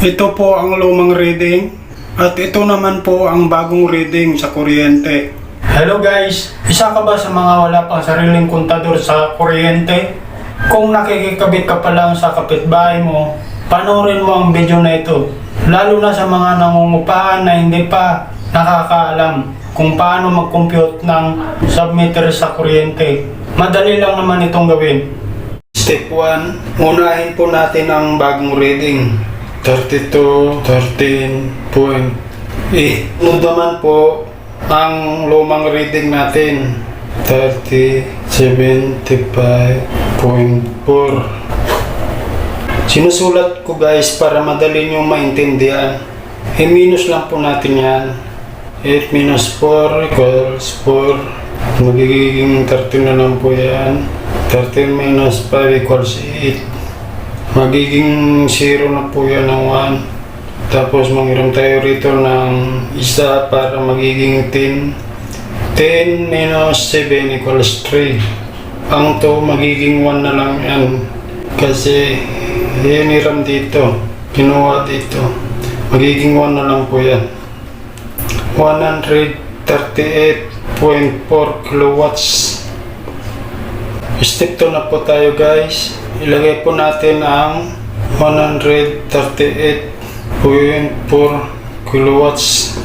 Ito po ang lumang reading at ito naman po ang bagong reading sa kuryente. Hello guys! Isa ka ba sa mga wala pang sariling kontador sa kuryente? Kung nakikikabit ka pa lang sa kapitbahay mo, panoorin mo ang video na ito. Lalo na sa mga nangungupahan na hindi pa nakakaalam kung paano mag-compute ng submitter sa kuryente. Madali lang naman itong gawin. Step 1, unahin po natin ang bagong reading. 32, 13.8. Ano naman po ang lumang reading natin? 30, 75.4. Sinusulat ko guys para madali nyo maintindihan. I-minus lang po natin yan. 8 minus 4 equals 4. Magiging 13 na lang po yan. 13 minus 5 equals 8. Magiging 0 na po yan ng 1. Tapos manghiram tayo rito ng isa para magiging 10. 10 minus 7 equals 3. Ang to magiging 1 na lang yan. Kasi hiniram dito. Kinuha dito. Magiging 1 na lang po yan. 138.4 kilowatts. Step 2 na po tayo guys. Ilagay po natin ang 138.4 kilowatts.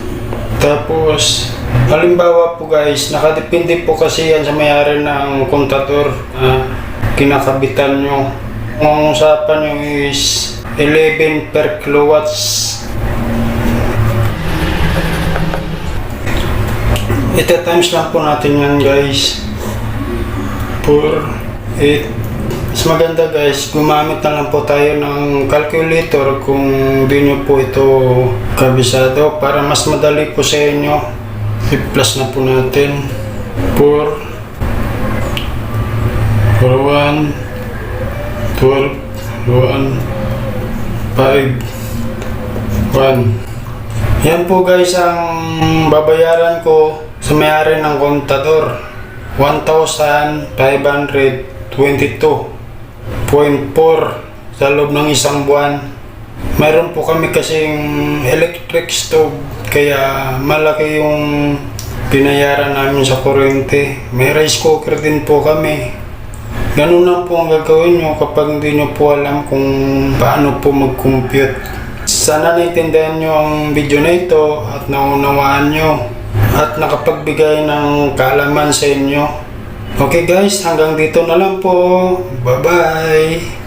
Tapos, halimbawa po guys, nakadepende po kasi yan sa mayari ng kontador na kinakabitan nyo. Ang usapan nyo is 11 per kilowatts. Ito times lang po natin yan guys. 4, 8. Mas maganda guys, gumamit na lang po tayo ng calculator kung di nyo po ito kabisado para mas madali po sa inyo. I-plus na po natin. 4, 4, 1, 12, 1, 5, 1. Yan po guys ang babayaran ko sa may-ari ng kontador. 1,522.4 sa loob ng isang buwan. Meron po kami kasing electric stove kaya malaki yung binayaran namin sa kuryente. May rice cooker din po kami. Ganun lang po ang gagawin nyo kapag hindi nyo po alam kung paano po mag-compute. Sana naintindihan nyo ang video na ito at naunawaan nyo at nakapagbigay ng kaalaman sa inyo. Okay guys, hanggang dito na lang po. Bye-bye!